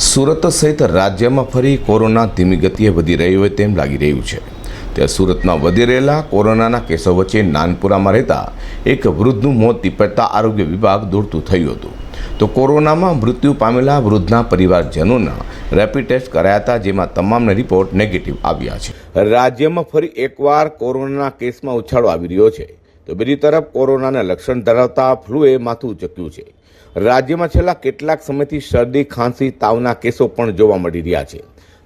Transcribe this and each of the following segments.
સુરત સહિત રાજ્યમાં ફરી કોરોના ધીમી ગતિએ વધી રહ્યું હોય તેમ લાગી રહ્યું છે. ત્યાં સુરતમાં વધી રહેલા કોરોનાના કેસો વચ્ચે નાનપુરામાં રહેતા એક વૃદ્ધનું મોત નીપજતા આરોગ્ય વિભાગ દોડતું થયું હતું. તો કોરોનામાં મૃત્યુ પામેલા વૃદ્ધના પરિવારજનોના રેપિડ ટેસ્ટ કરાયા હતા, જેમાં તમામને રિપોર્ટ નેગેટિવ આવ્યા છે. રાજ્યમાં ફરી એકવાર કોરોનાના કેસમાં ઉછાળો આવી રહ્યો છે. તો બીજી તરફ કોરોનાના લક્ષણ ધરાવતા ફ્લૂએ માથું ચક્યું છે. રાજ્યમાં છેલ્લા કેટલાક સમયથી શરદી, ખાંસી, તાવના કેસો પણ જોવા મળી રહ્યા છે.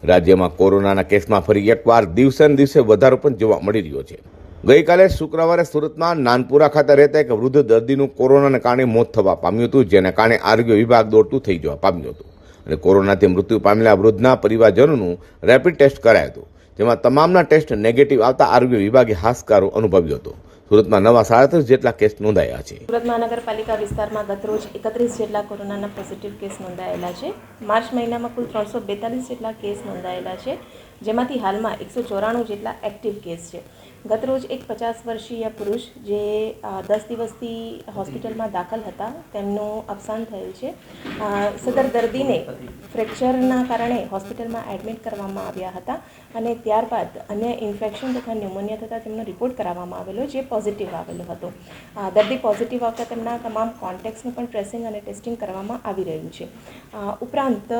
રાજ્યમાં કોરોનાના કેસમાં ફરી એકવાર દિવસે દિવસે વધારો પણ જોવા મળી રહ્યો છે. ગઈકાલે શુક્રવારે સુરતમાં નાનપુરા ખાતે રહેતા એક વૃદ્ધ દર્દીનું કોરોનાને કારણે મોત થવા પામ્યું હતું, જેના કારણે આરોગ્ય વિભાગ દોડતું થઈ જવા પામ્યું હતું. અને કોરોનાથી મૃત્યુ પામેલા વૃદ્ધના પરિવારજનોનું રેપિડ ટેસ્ટ કરાયું હતું, જેમાં તમામના ટેસ્ટ નેગેટિવ આવતા આરોગ્ય વિભાગે હાશકારો અનુભવ્યો હતો. સુરતમાં નવા સાડત્રીસ જેટલા કેસ નોંધાયા છે. સુરત મહાનગરપાલિકા વિસ્તારમાં ગતરોજ એકત્રીસ જેટલા કોરોનાના પોઝિટિવ કેસ નોંધાયેલા છે. માર્ચ મહિનામાં કુલ ત્રણસો બેતાલીસ જેટલા કેસ નોંધાયેલા છે, જેમાંથી હાલમાં એકસો ચોરાણું જેટલા એક્ટિવ કેસ છે. ગતરોજ એક પચાસ વર્ષીય પુરુષ જે દસ દિવસથી હોસ્પિટલમાં દાખલ હતા, તેમનું અવસાન થયેલ છે. સદર દર્દીને ફ્રેક્ચરના કારણે હોસ્પિટલમાં એડમિટ કરવામાં આવ્યા હતા અને ત્યારબાદ અન્ય ઇન્ફેક્શન તથા ન્યુમોનિયા થતાં તેમનો રિપોર્ટ કરાવવામાં આવેલો, જે પોઝિટિવ આવેલો હતો. દર્દી પોઝિટિવ આવતા તેમના તમામ કોન્ટેક્ટ્સનું પણ ટ્રેસિંગ અને ટેસ્ટિંગ કરવામાં આવી રહ્યું છે. ઉપરાંત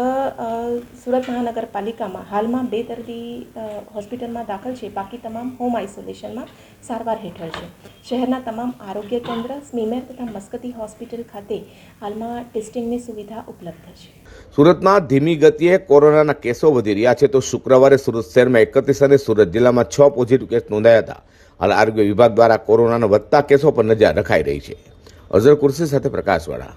સુરત મહાનગરપાલિકામાં હાલમાં બે દર્દી હોસ્પિટલમાં દાખલ છે. બાકી તમામ હોમ આઇસોલેશનમાં સારવાર હેઠળ છે. શહેરના તમામ આરોગ્ય કેન્દ્ર, સ્મીમેર તથા મસ્કતી હોસ્પિટલ ખાતે હાલમાં ટેસ્ટિંગની સુવિધા ઉપલબ્ધ છે. સુરતમાં ધીમી ગતિએ કોરોનાના કેસો વધી રહ્યા છે. તો શુક્રવારે સુરત શહેરમાં એકત્રીસ અને સુરત જિલ્લામાં છ પોઝિટિવ કેસ નોંધાયા હતા. હાલ આરોગ્ય વિભાગ દ્વારા કોરોનાના વધતા કેસો પર નજર રખાઈ રહી છે. અઝર કુર્સી સાથે પ્રકાશવાળા.